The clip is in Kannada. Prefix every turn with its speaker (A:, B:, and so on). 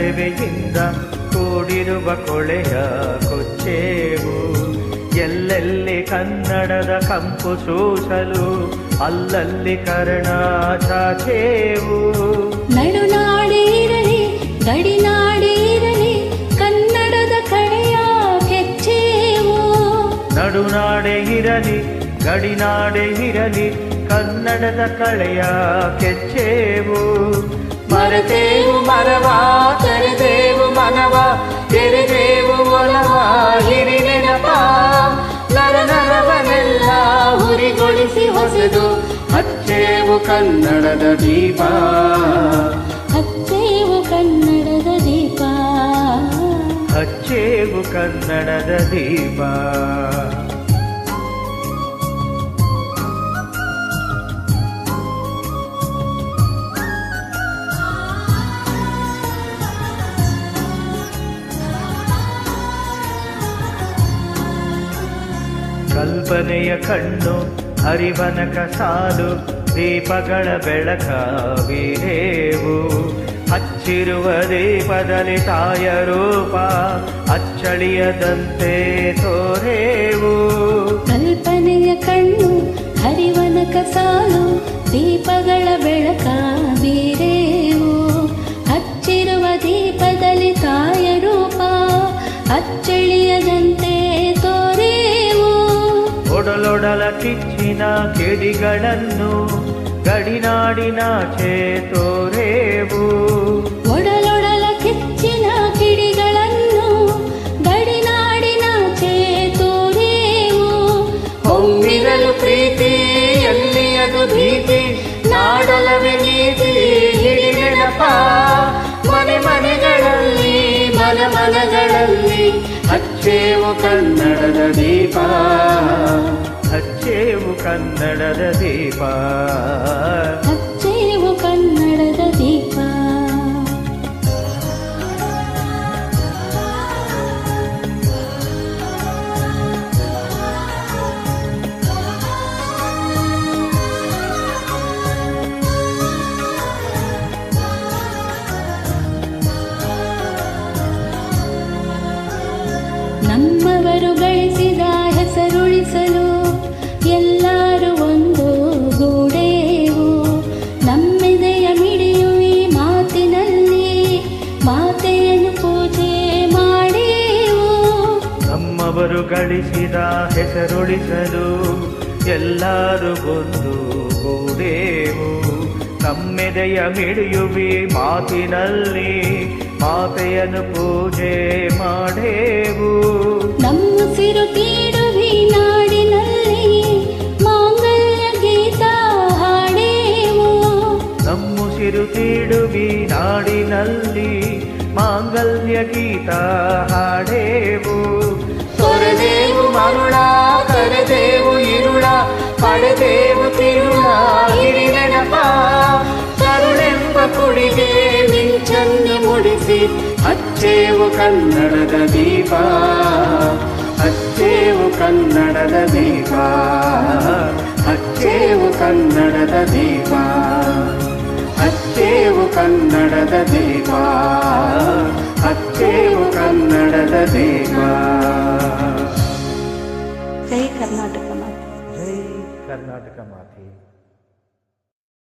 A: ಮೈಮರೆವೆಯಿಂದ ಕೂಡಿರುವ ಕೊಳೆಯ ಕೊಚ್ಚೇವು. ಎಲ್ಲೆಲ್ಲಿ ಕನ್ನಡದ ಕಂಪು ಸೂಸಲು ಅಲ್ಲಲ್ಲಿ ಕರ್ಣ ಚಾಚೇವು
B: ನಡುನಾಡಿ ಇರಲಿ ಗಡಿನಾಡಿ ಕನ್ನಡದ ಕಡೆಯ ಕೆಚ್ಚೇವು.
A: ನಡುನಾಡೆ ಇರಲಿ ಗಡಿನಾಡೆ ಇರಲಿ ಕನ್ನಡದ ಕಳೆಯ ಕೆಚ್ಚೇವು. ಮರೆತೇವು ಮರವ ಕರೆದೇವು ಮನವ ತೆರೆದೇವು ಒಲವ ಹಿರಿ ನೆನಪ. ನರ ನರವನೆಲ್ಲ ಹುರಿಗೊಳಿಸಿ ಹೊಸದು ಹಚ್ಚೇವು ಕನ್ನಡದ ದೀಪ.
B: ಹಚ್ಚೇವು ಕನ್ನಡದ ದೀಪ.
A: ಹಚ್ಚೇವು ಕನ್ನಡದ ದೀಪ. ಕಲ್ಪನೆಯ ಕಣ್ಣು, ಹರಿವನಕ ಸಾಲು, ದೀಪಗಳ ಬೆಳಕ ವೀರೇವು. ಹಚ್ಚಿರುವ ದೀಪದಲ್ಲಿ ತಾಯ ರೂಪ ಅಚ್ಚಳಿಯದಂತೆ ತೋರೇವು.
B: ಕಲ್ಪನೆಯ ಕಣ್ಣು, ಹರಿವನಕ ಸಾಲು, ದೀಪಗಳ ಬೆಳಕ ಬೀರೇವು ಹಚ್ಚಿರುವ ದೀಪದಲ್ಲಿ ತಾಯ ರೂಪ ಅಚ್ಚಳಿಯದಂತೆ
A: ಒಡಲೊಡಲ ಕಿಚ್ಚಿನ ಕೆಡಿಗಳನ್ನು ಗಡಿನಾಡಿನ ತೋರೇವು
B: ಒಡಲೊಡಲ ಕಿಚ್ಚಿನ ಕಿಡಿಗಳನ್ನು ಗಡಿನಾಡಿನಾಚೆ ತೋರೇವು
A: ಹೊಮ್ಮಿರಲು ಪ್ರೀತಿ ಎಲ್ಲಿಯದು ಭೀತಿ ನಾಡಲವೆ ನೀತಿ ಹಿಡಿ ನೆನಪ. ಮನೆ ಮನೆಗಳಲ್ಲಿ ಮನ ಮನಗಳಲ್ಲಿ ಹಚ್ಚೇವು ಕನ್ನಡದ ದೀಪ. ಹಚ್ಚೇವು ಕನ್ನಡದ ದೀಪ
B: ನಮ್ಮವರು ಗಳಿಸಿದ ಹೆಸರುಳಿಸಲು ಎಲ್ಲರೂ
A: ಬಂದು ಕೂಡೇವು. ನಮ್ಮೆದೆಯ ಮಿಡಿಯುವಿ ಮಾತಿನಲ್ಲಿ ಮಾತೆಯನ್ನು ಪೂಜೆ ಮಾಡೇವು.
B: ನಮ್ಮುಸಿರು ತೀಡುವಿ ನಾಡಿನಲ್ಲಿ ಮಾಂಗಲ್ಯ ಗೀತ ಹಾಡೇವು.
A: ನಮ್ಮುಸಿರು ತೀಡುವಿ ನಾಡಿನಲ್ಲಿ ಮಾಂಗಲ್ಯ ಗೀತ ಹಾಡೇವು. ತೊರೆದೇವು ಮರುಳ, ಕರೆದೇವು ಇರುಳ, ಪಡೆದೇವು ತಿರುಳ ಹಿರಿನೆನಪ ಕರುಳೆಂಬ ಕುಡಿಗೆ ಮಿಂಚನ್ನು ಮುಡಿಸಿ ಅಚ್ಚೇವು ಕನ್ನಡದ ದೀಪ. ಅಚ್ಚೇವು ಕನ್ನಡದ ದೀಪ. ಅಚ್ಚೇವು ಕನ್ನಡದ ದೀಪ. ಹಚ್ಚೇವು ಕನ್ನಡದ ದೇವಾ. ಅಚ್ಚೇವು ಕನ್ನಡದ ದೇವ.
B: ಜೈ ಕರ್ನಾಟಕ ಮಾತೆ.
A: ಜೈ ಕರ್ನಾಟಕ ಮಾತೆ.